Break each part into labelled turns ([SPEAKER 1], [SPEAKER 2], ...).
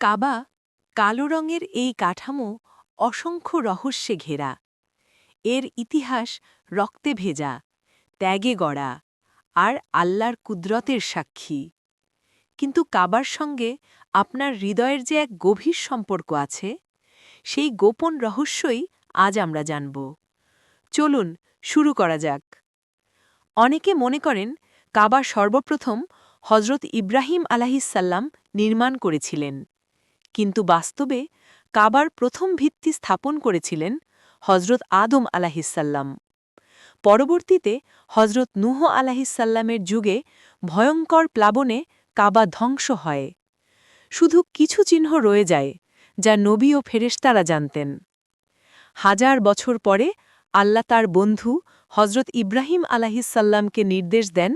[SPEAKER 1] কাবা কালো রঙের এই কাঠামো অসংখ্য রহস্যে ঘেরা। এর ইতিহাস রক্তে ভেজা, ত্যাগে গড়া আর আল্লাহর কুদরতের সাক্ষী। কিন্তু কাবার সঙ্গে আপনার হৃদয়ের যে এক গভীর সম্পর্ক আছে, সেই গোপন রহস্যই আজ আমরা জানব। চলুন, শুরু করা যাক। অনেকে মনে করেন কাবা সর্বপ্রথম হজরত ইব্রাহিম আলাহিসাল্লাম নির্মাণ করেছিলেন। কিন্তু বাস্তবে কাবার প্রথম ভিত্তি স্থাপন করেছিলেন হজরত আদম আলাহিসাল্লাম পরবর্তীতে হজরত নুহ আলাহিসাল্লামের যুগে ভয়ঙ্কর প্লাবনে কাবা ধ্বংস হয়। শুধু কিছু চিহ্ন রয়ে যায় যা নবী ও ফেরেশতারা জানতেন। হাজার বছর পরে আল্লাহ তার বন্ধু হজরত ইব্রাহিম আলাহিসাল্লামকে নির্দেশ দেন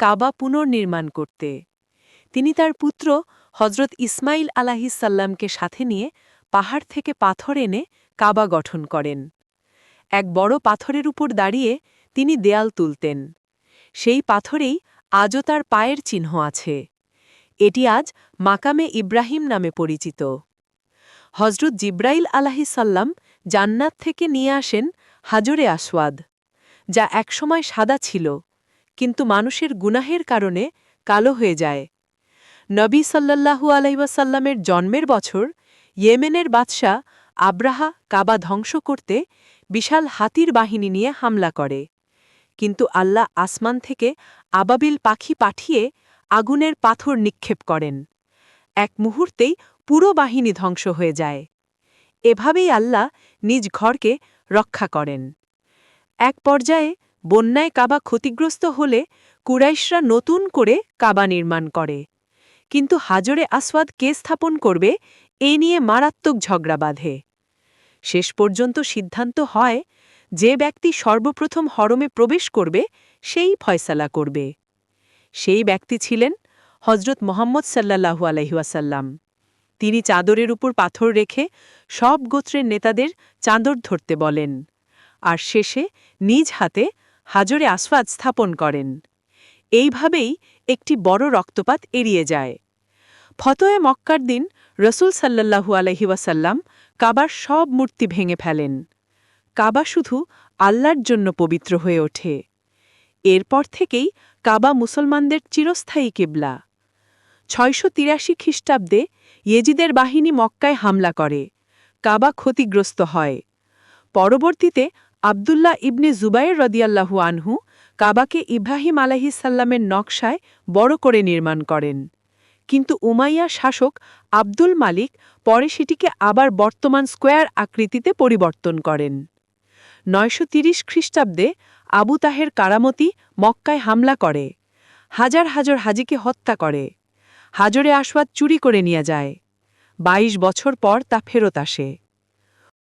[SPEAKER 1] কাবা পুনর্নির্মাণ করতে। তিনি তার পুত্র হজরত ইসমাইল আলাহিসাল্লামকে সাথে নিয়ে পাহাড় থেকে পাথর এনে কাবা গঠন করেন। এক বড় পাথরের উপর দাঁড়িয়ে তিনি দেয়াল তুলতেন। সেই পাথরেই আজও তার পায়ের চিহ্ন আছে। এটি আজ মাকামে ইব্রাহিম নামে পরিচিত। হজরত জিব্রাইল আলাহিসাল্লাম জান্নাত থেকে নিয়ে আসেন হাজরে আসওয়াদ, যা একসময় সাদা ছিল, কিন্তু মানুষের গুনাহের কারণে কালো হয়ে যায়। নবী সাল্লাল্লাহু আলাইসাল্লামের জন্মের বছর ইয়েমেনের বাদশাহ আব্রাহা কাবা ধ্বংস করতে বিশাল হাতির বাহিনী নিয়ে হামলা করে। কিন্তু আল্লাহ আসমান থেকে আবাবিল পাখি পাঠিয়ে আগুনের পাথর নিক্ষেপ করেন। এক মুহূর্তেই পুরো বাহিনী ধ্বংস হয়ে যায়। এভাবেই আল্লাহ নিজ ঘরকে রক্ষা করেন। এক পর্যায়ে বন্যায় কাবা ক্ষতিগ্রস্ত হলে কুরাইশরা নতুন করে কাবা নির্মাণ করে। কিন্তু হাজরে আসওয়াদ কে স্থাপন করবে, এ নিয়ে মারাত্মক ঝগড়া বাঁধে। শেষ পর্যন্ত সিদ্ধান্ত হয়, যে ব্যক্তি সর্বপ্রথম হরমে প্রবেশ করবে, সেই ফয়সালা করবে। সেই ব্যক্তি ছিলেন হজরত মোহাম্মদ সাল্লাহু আলহিউসাল্লাম তিনি চাদরের উপর পাথর রেখে সব গোত্রের নেতাদের চাঁদর ধরতে বলেন। আর শেষে নিজ হাতে হাজরে আসফাদ স্থাপন করেন। এইভাবেই একটি বড় রক্তপাত এড়িয়ে যায়। ফতোয়ে মক্কার দিন রসুল সাল্লাহু আলহিউসাল্লাম কাবার সব মূর্তি ভেঙে ফেলেন। কাবা শুধু আল্লাহর জন্য পবিত্র হয়ে ওঠে। এরপর থেকেই কাবা মুসলমানদের চিরস্থায়ী কেবলা। ছয়শো তিরাশি খ্রিস্টাব্দে ইয়েজিদের বাহিনী মক্কায় হামলা করে। কাবা ক্ষতিগ্রস্ত হয়। পরবর্তীতে আবদুল্লাহ ইবনে জুবাইর রদিয়াল্লাহু আনহু কাবাকে ইব্রাহিম আলাহিসাল্লামের নকশায় বড় করে নির্মাণ করেন। কিন্তু উমাইয়া শাসক আব্দুল মালিক পরে সেটিকে আবার বর্তমান স্কোয়ার আকৃতিতে পরিবর্তন করেন। নয়শো তিরিশ খ্রিস্টাব্দে আবু তাহের কারামতি মক্কায় হামলা করে। হাজার হাজার হাজিকে হত্যা করে। হাজরে আসওয়াদ চুরি করে নিয়ে যায়। ২২ বছর পর তা ফেরত আসে।